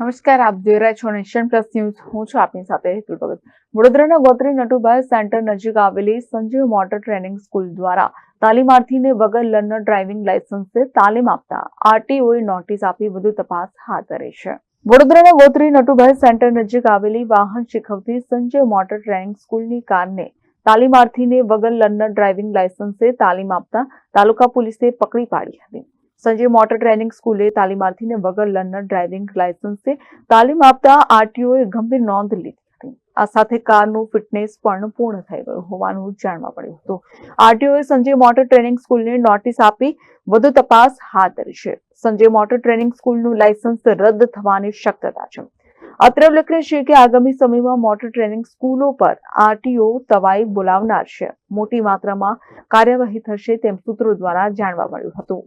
નમસ્કાર, આપ જોઈ રહ્યા છો નેશન પ્લસ ન્યૂઝ. હું છું આપની સાથે હેતુલ ભગત. વડોદરાના ગોત્રી નટુભાઈ સેન્ટર નજીક આવેલી સંજીવ મોટર ટ્રેનિંગ સ્કૂલ દ્વારા તાલીમાર્થીને વગર લર્નર ડ્રાઇવિંગ લાયસન્સે તાલીમ આપતા આરટીઓએ નોટિસ આપી વધુ તપાસ હાથ ધરી છે. વડોદરાના ગોત્રી નટુભાઈ સેન્ટર નજીક આવેલી વાહન શીખવતી સંજય મોટર ટ્રેનિંગ સ્કૂલની કારને તાલીમાર્થીને વગર લર્નર ડ્રાઇવિંગ લાયસન્સે તાલીમ આપતા તાલુકા પોલીસે પકડી પાડી હતી. સંજય મોટર ટ્રેનિંગ સ્કૂલે તાલીમાર્થીને વગર લર્નર ડ્રાઇવિંગ લાયસન્સે તાલીમ આપતા આરટીઓએ ગંભીર નોંધ લીધી આ સાથે કારનું ફિટનેસ પણ પૂર્ણ થઈ ગયું હોવાનું જાણવા મળ્યું હતું. આરટીઓએ સંજય મોટર ટ્રેનિંગ સ્કૂલને નોટિસ આપી વધુ તપાસ હાથ ધરી છે. સંજય મોટર ટ્રેનિંગ સ્કૂલનું લાયસન્સ રદ થવાની શક્યતા છે. અત્રે ઉલ્લેખનીય છે કે આગામી સમયમાં મોટર ટ્રેનિંગ સ્કૂલો પર આરટીઓ તવાઈ બોલાવનાર છે. મોટી માત્રામાં કાર્યવાહી થશે તેમ સૂત્રો દ્વારા જાણવા મળ્યું હતું.